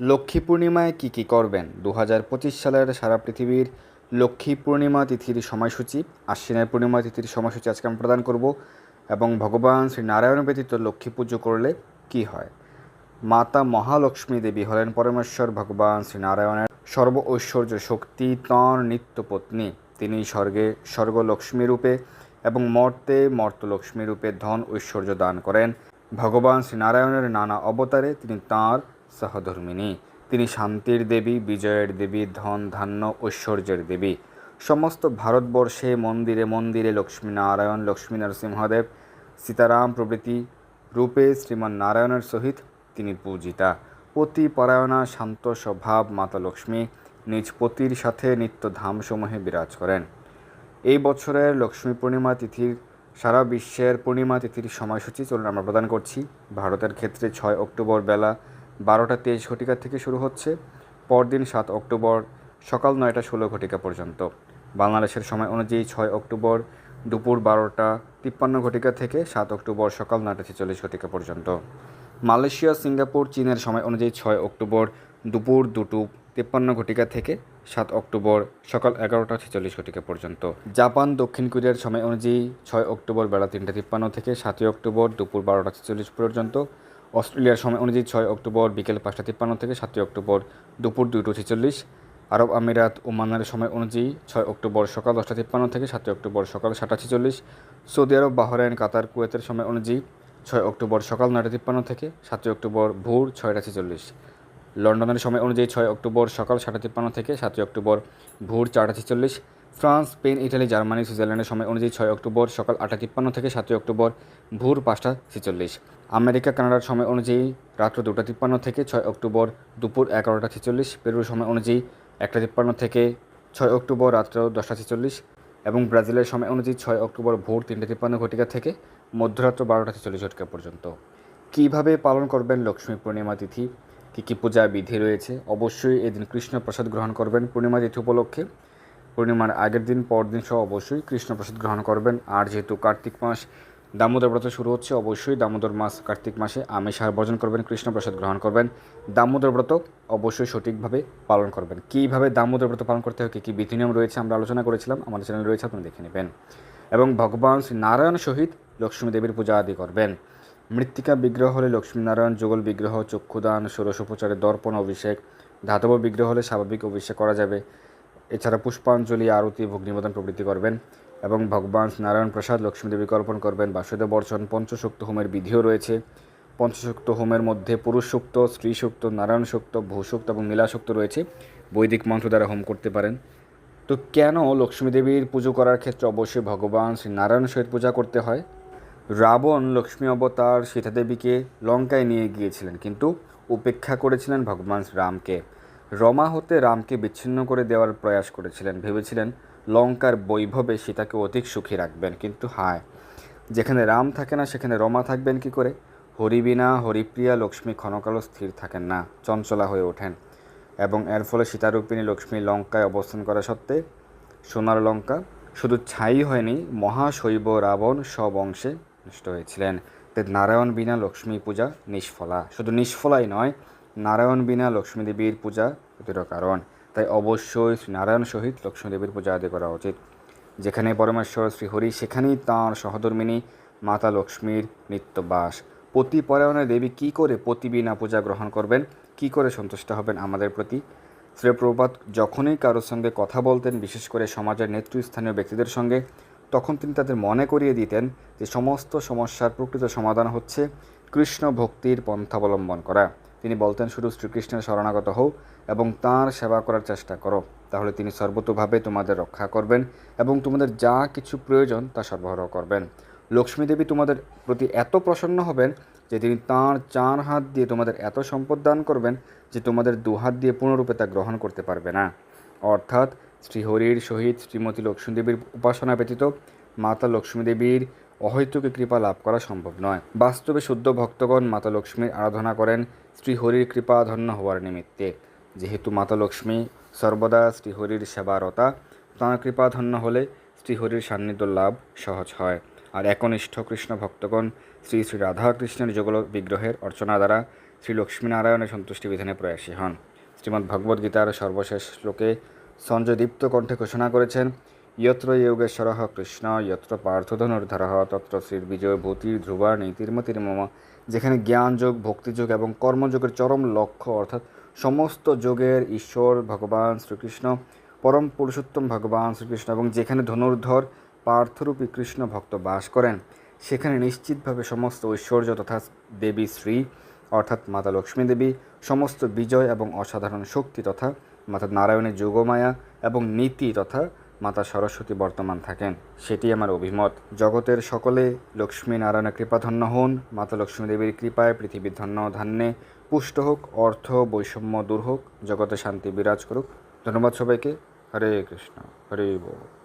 লক্ষ্মী পূর্ণিমায় কী কী করবেন? দু হাজার পঁচিশ সালের সারা পৃথিবীর লক্ষ্মী পূর্ণিমা তিথির সময়সূচি, আশ্বিনের পূর্ণিমা তিথির সময়সূচি আজকে আমি প্রদান করব এবং ভগবান শ্রী নারায়ণ ব্যতীত লক্ষ্মী পুজো করলে কি হয়? মাতা মহালক্ষ্মী দেবী হলেন পরমেশ্বর ভগবান শ্রী নারায়ণের সর্ব ঐশ্বর্য শক্তি তঁর নিত্য পত্নী। তিনি স্বর্গে স্বর্গলক্ষ্মী রূপে এবং মর্তে মর্তলক্ষ্মী রূপে ধন ঐশ্বর্য দান করেন। ভগবান শ্রী নারায়ণের নানা অবতারে তিনি তাঁর সহধর্মিনী তিনি শান্তির দেবী, বিজয়ের দেবী, ধন, ধান্য, ঐশ্বর্যের দেবী। সমস্ত ভারতবর্ষে মন্দিরে মন্দিরে লক্ষ্মীনারায়ণ লক্ষ্মী নরসিংহদেব, সীতারাম প্রভৃতি রূপে শ্রীমান নারায়ণের সহিত তিনি পূজিতা। পতি পরায়ণা, শান্ত স্বভাব, মাতা লক্ষ্মী নিজ পতির সাথে নিত্য ধামসমূহে বিরাজ করেন। এই বছরের লক্ষ্মী পূর্ণিমা তিথির, সারা বিশ্বের পূর্ণিমা তিথির সময়সূচি চলুন আমরা প্রদান করছি। ভারতের ক্ষেত্রে ছয় অক্টোবর বেলা বারোটা তেইশ ঘটিকা থেকে শুরু হচ্ছে, পরদিন সাত অক্টোবর সকাল নয়টা ষোলো ঘটিকা পর্যন্ত। বাংলাদেশের সময় অনুযায়ী ছয় অক্টোবর দুপুর বারোটা তিপ্পান্ন ঘটিকা থেকে সাত অক্টোবর সকাল নয়টা ছেচল্লিশ ঘটিকা পর্যন্ত। মালয়েশিয়া, সিঙ্গাপুর, চীনের সময় অনুযায়ী ছয় অক্টোবর দুপুর দুটো তিপ্পান্ন ঘটিকা থেকে সাত অক্টোবর সকাল এগারোটা ছেচল্লিশ ঘটিকা পর্যন্ত। জাপান, দক্ষিণ কোরিয়ার সময় অনুযায়ী ছয় অক্টোবর বেলা তিনটা তিপ্পান্ন থেকে সাতই অক্টোবর দুপুর বারোটা ছেচল্লিশ পর্যন্ত। অস্ট্রেলিয়ার সময় অনুযায়ী ছয় অক্টোবর বিকেল পাঁচটা তিপ্পান্ন থেকে সাতই অক্টোবর দুপুর দুটো ছেচল্লিশ। আরব আমিরাত ওমানের সময় অনুযায়ী ছয় অক্টোবর সকাল দশটা তিপ্পান্ন থেকে সাতই অক্টোবর সকাল সাতটা ছেচল্লিশ। সৌদি আরব, বাহরাইন, কাতার, কুয়েতের সময় অনুযায়ী ছয় অক্টোবর সকাল নয়টা তিপ্পান্ন থেকে সাতই অক্টোবর ভোর ছয়টা ছেচল্লিশ। লন্ডনের সময় অনুযায়ী ছয় অক্টোবর সকাল সাতটা তিপ্পান্ন থেকে সাতই অক্টোবর ভোর চারটা ছেচল্লিশ। ফ্রান্স, স্পেন, ইটালি, জার্মানি, সুইজারল্যান্ডের সময় অনুযায়ী ছয় অক্টোবর সকাল আটটা তিপ্পান্ন থেকে সাতই অক্টোবর ভোর পাঁচটা ছেচল্লিশ। আমেরিকা, কানাডার সময় অনুযায়ী রাত্র দুটা তিপ্পান্ন থেকে ছয় অক্টোবর দুপুর এগারোটা ছেচল্লিশ, পেরুর সময় অনুযায়ী একটা তিপ্পান্ন থেকে ছয় অক্টোবর রাত্র দশটা ছেচল্লিশ এবং ব্রাজিলের সময় অনুযায়ী ছয় অক্টোবর ভোর তিনটে তিপ্পান্ন ঘটিকা থেকে মধ্যরাত্র বারোটা ছেচল্লিশ ঘটিকা পর্যন্ত। কীভাবে পালন করবেন লক্ষ্মী পূর্ণিমা তিথি? কী কী পূজা বিধি রয়েছে? অবশ্যই এদিন কৃষ্ণ প্রসাদ গ্রহণ করবেন পূর্ণিমা তিথি উপলক্ষে। পূর্ণিমার আগের দিন পরদিন সহ অবশ্যই কৃষ্ণপ্রসাদ গ্রহণ করবেন। আর যেহেতু কার্তিক মাস দামোদর ব্রত শুরু হচ্ছে, অবশ্যই দামোদর মাস কার্তিক মাসে আমিষ আহার বর্জন করবেন, কৃষ্ণপ্রসাদ গ্রহণ করবেন। দামোদর ব্রত অবশ্যই সঠিকভাবে পালন করবেন। কীভাবে দামোদর ব্রত পালন করতে হবে কী কী বিধিনিয়ম রয়েছে আমরা আলোচনা করেছিলাম, আমাদের চ্যানেল রয়েছে আপনি দেখে নেবেন। এবং ভগবান শ্রী নারায়ণ সহিত লক্ষ্মী দেবীর পূজা আদি করবেন। মৃত্তিকা বিগ্রহ হলে লক্ষ্মীনারায়ণ যুগল বিগ্রহ, চক্ষুদান ষোড়শোপচারে দর্পণ, অভিষেক, ধাতব বিগ্রহ হলে স্বাভাবিক অভিষেক করা যাবে। এছাড়া পুষ্পাঞ্জলি, আরতি, ভোগ নিবেদন প্রভৃতি করবেন এবং ভগবান নারায়ণ প্রসাদ, লক্ষ্মী দেবীকে অর্পণ করবেন। বাসুদেব বর্ষণ পঞ্চসুক্ত হোমের বিধিও রয়েছে। পঞ্চসুক্ত হোমের মধ্যে পুরুষ সুক্ত স্ত্রী সুক্ত নারায়ণ সুক্ত ভূসুক্ত এবং নীলাসুক্ত রয়েছে। বৈদিক মন্ত্র দ্বারা হোম করতে পারেন। তো কেন লক্ষ্মীদেবীর পুজো করার ক্ষেত্রে অবশ্যই ভগবান শ্রী নারায়ণ সহিত পূজা করতে হয়? রাবণ লক্ষ্মী অবতার সীতাদেবীকে লঙ্কায় নিয়ে গিয়েছিলেন, কিন্তু উপেক্ষা করেছিলেন ভগবান রামকে রমা হতে রামকে বিচ্ছিন্ন করে দেওয়ার প্রয়াস করেছিলেন। ভেবেছিলেন লঙ্কার বৈভবে সীতাকে অধিক সুখী রাখবেন, কিন্তু হায়, যেখানে রাম থাকে না, সেখানে রমা থাকবেন কি করে? হরিবিনা হরিপ্রিয়া, লক্ষ্মী ক্ষণকালও স্থির থাকেন না, চঞ্চলা হয়ে ওঠেন এবং এর ফলে সীতারূপিণী লক্ষ্মী লঙ্কায় অবস্থান করা সত্ত্বে সোনার লঙ্কা শুধু ছাই হয়নি, মহাশৈব রাবণ সব অংশে নষ্ট হয়েছিলেন। নারায়ণ বিনা লক্ষ্মী পূজা নিষ্ফলা। শুধু নিষ্ফলাই নয় নারায়ণ বিনা লক্ষ্মী দেবীর পূজা প্রতির কারণ। তাই অবশ্যই নারায়ণ সহিত লক্ষ্মী দেবীর পূজা আদি করা উচিত। যেখানে পরমেশ্বর শ্রীহরি সেখানেই তাঁর সহধর্মিনী মাতা লক্ষ্মীর নিত্যবাস। পতিপরায়ণা দেবী কী করে পতি বিনা পূজা গ্রহণ করবেন, কী করে সন্তুষ্ট হবেন আমাদের প্রতি? শ্রী প্রভাত, যখনই কারোর সঙ্গে কথা বলতেন, বিশেষ করে সমাজের নেতৃস্থানীয় ব্যক্তিদের সঙ্গে, তখন তিনি তাদের মনে করিয়ে দিতেন যে সমস্ত সমস্যার প্রকৃত সমাধান হচ্ছে কৃষ্ণ ভক্তির পন্থাবলম্বন করা। তিনি বলতেন, শুধু শ্রীকৃষ্ণের শরণাগত হও এবং তাঁর সেবা করার চেষ্টা করো। তাহলে তিনি সর্বতোভাবে তোমাদের রক্ষা করবেন এবং তোমাদের যা কিছু প্রয়োজন তা সরবরাহ করবেন। লক্ষ্মী দেবী তোমাদের প্রতি এত প্রসন্ন হবেন যে তিনি তাঁর চার হাত দিয়ে তোমাদের এত সম্পদ দান করবেন যে তোমাদের দু হাত দিয়ে পূর্ণরূপে তা গ্রহণ করতে পারবে না। অর্থাৎ শ্রীহরির সহিত শ্রীমতী লক্ষ্মী দেবীর উপাসনা ব্যতীত মাতা লক্ষ্মী দেবীর অহৈতুকী কৃপা লাভ করা সম্ভব নয়। বাস্তবে শুদ্ধ ভক্তগণ মাতা লক্ষ্মীর আরাধনা করেন শ্রীহরির কৃপা ধন্য হওয়ার নিমিত্তে, যেহেতু মাতা লক্ষ্মী সর্বদা শ্রীহরির সেবারতা, তাঁর কৃপা ধন্য হলে শ্রীহরির সান্নিধ্য লাভ সহজ হয়। আর একনিষ্ঠ কৃষ্ণ ভক্তগণ শ্রী শ্রী রাধাকৃষ্ণের যুগল বিগ্রহের অর্চনা দ্বারা শ্রী লক্ষ্মীনারায়ণের সন্তুষ্টি বিধানে প্রয়াসী হন। শ্রীমদ্ ভগবদ্গীতার সর্বশেষ শ্লোকে সঞ্জয় দীপ্ত কণ্ঠে ঘোষণা করেছেন ইয়ত্র যোগেশ্বর কৃষ্ণ ইয়ত্র পার্থধনুর্ধর তত্র শ্রীর বিজয় ভূতির ধ্রুবা মম যেখানে জ্ঞানযোগ, ভক্তিযোগ এবং কর্মযোগের চরম লক্ষ্য, অর্থাৎ সমস্ত যোগের ঈশ্বর, ভগবান শ্রীকৃষ্ণ, পরম পুরুষোত্তম ভগবান শ্রীকৃষ্ণ এবং যেখানে ধনুর্ধর, পার্থরূপী কৃষ্ণ ভক্ত বাস করেন, সেখানে নিশ্চিতভাবে সমস্ত ঐশ্বর্য তথা দেবী শ্রী, অর্থাৎ মাতা লক্ষ্মী দেবী, সমস্ত বিজয় এবং অসাধারণ শক্তি তথা মাতা নারায়ণের যোগমায়া এবং নীতি তথা মাতা সরস্বতী বর্তমান থাকেন। সেটি আমার অভিমত। জগতের সকলে লক্ষ্মী নারায়ণের কৃপাধন্য হন। মাতা লক্ষ্মী দেবীর কৃপায় পৃথিবীর ধন্য ধান্যে পুষ্ট হোক, অর্থ, বৈষম্য দূর হোক, জগতে শান্তি বিরাজ করুক। ধন্যবাদ সবাইকে। হরে কৃষ্ণ। হরে বল।